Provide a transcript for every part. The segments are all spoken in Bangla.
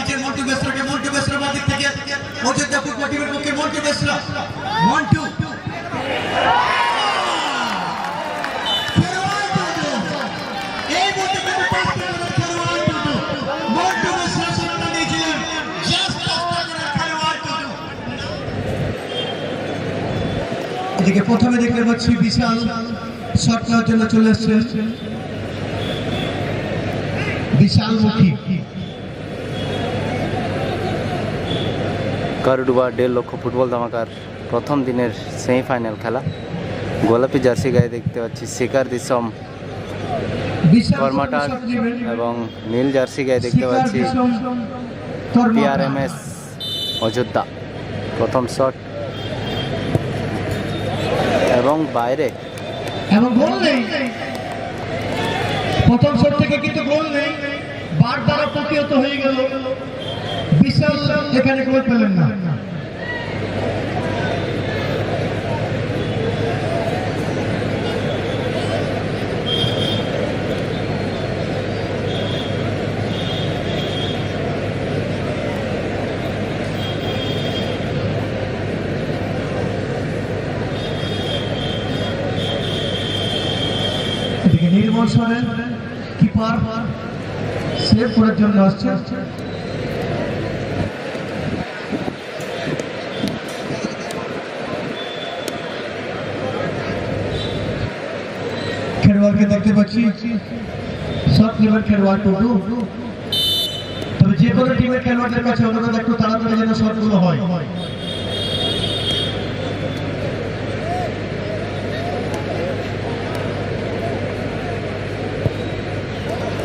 একবার মন্টু বেসরাকে, মন্টু বেসরা বাদিক থেকে। অযোধ্যা ফুটবল টিমের পক্ষে মন্টু বেসরা। মন্টু। এদিকে প্রথমে দেখতে পাচ্ছি বিশাল শট নেওয়ার জন্য চলে আসছে বিশাল মুখী। কারুডুবা দেড় লক্ষ ফুটবল ধামাকার প্রথম দিনের সেমিফাইনাল খেলা। গোলাপি জার্সি গায়ে দেখতে পাচ্ছি শিকার দিসম কর্মাটার এবং নীল জার্সি গায়ে দেখতে পাচ্ছি। পিআরএমএস অযোধ্যা প্রথম শট। এবং বাইরে এবং গোল নেই। প্রথম শট থেকে কিন্তু গোল নেই। বার দ্বারা প্রতিহত হয়ে গেল। এখানে গোল পেলেন না। নির্মল সরেন কিপার সেভ করার জন্য আসছে। খেলোয়াড়কে দেখতে পাচ্ছি। সব নেবেন খেলোয়াড় টুটু তবে যে কোনো টিমের খেলোয়াড়দের কাছে অনুরোধ একটু তাড়াতাড়ি যেন শটগুলো হয়।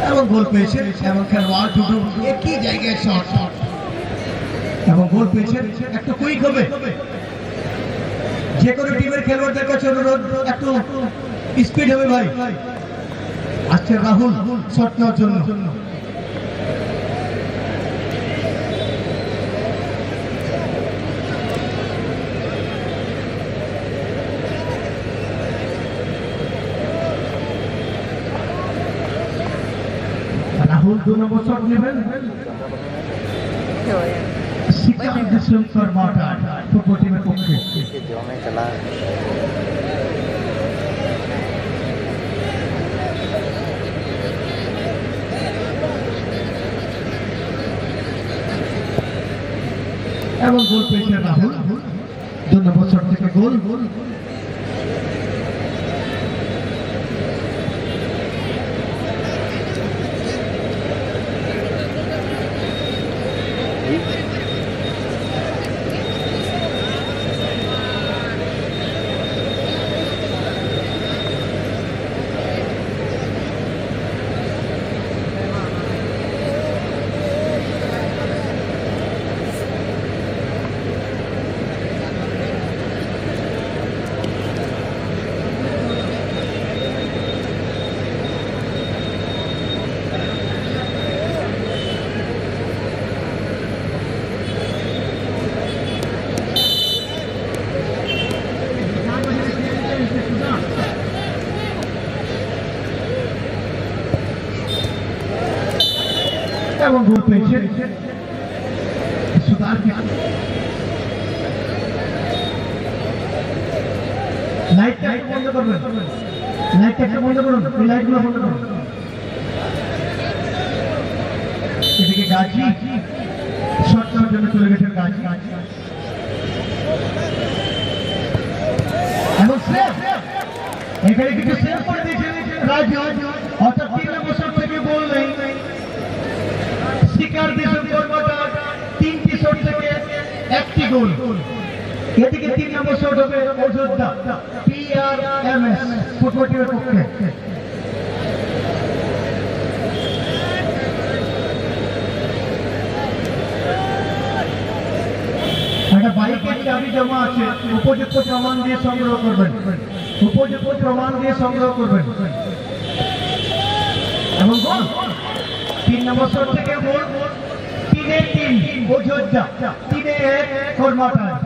এবং খেলোয়াড় দুটো জায়গায় শট এবং গোল পেয়েছে একটু কুইক হবে। যে কোনো টিমের খেলোয়াড়দের কাছে একটু স্পিড হবে ভাই। আসছে রাহুল শট নেওয়ার জন্য। রাহুল দু নম্বর শট নেবেন। শিকার দিশঙ্কর মাঠা ফুটবল টিমের পক্ষে। এবং গোল পেয়েছেন রাহুল। দু নম্বর শট থেকে গোল। করুন এই লাইটগুলো বন্ধ করুন এদিকে গাছি শর্ট নেওয়ার জন্য চলে গাছি সেভ করে দিয়েছেন রাজু অর্থাৎ একটি গুণ। এদিকে তিন নম্বর শট হবে অযোধ্যা। পিআরএমএস ফুটবল টিমের পক্ষে। জমা উপযুক্ত প্রমাণ দিয়ে সংগ্রহ করবেন। উপযুক্ত প্রমাণ দিয়ে সংগ্রহ করবেন। এবং তিন নম্বর থেকে তিনে তিন অযোধ্যা তিনে এক কর্মাটায়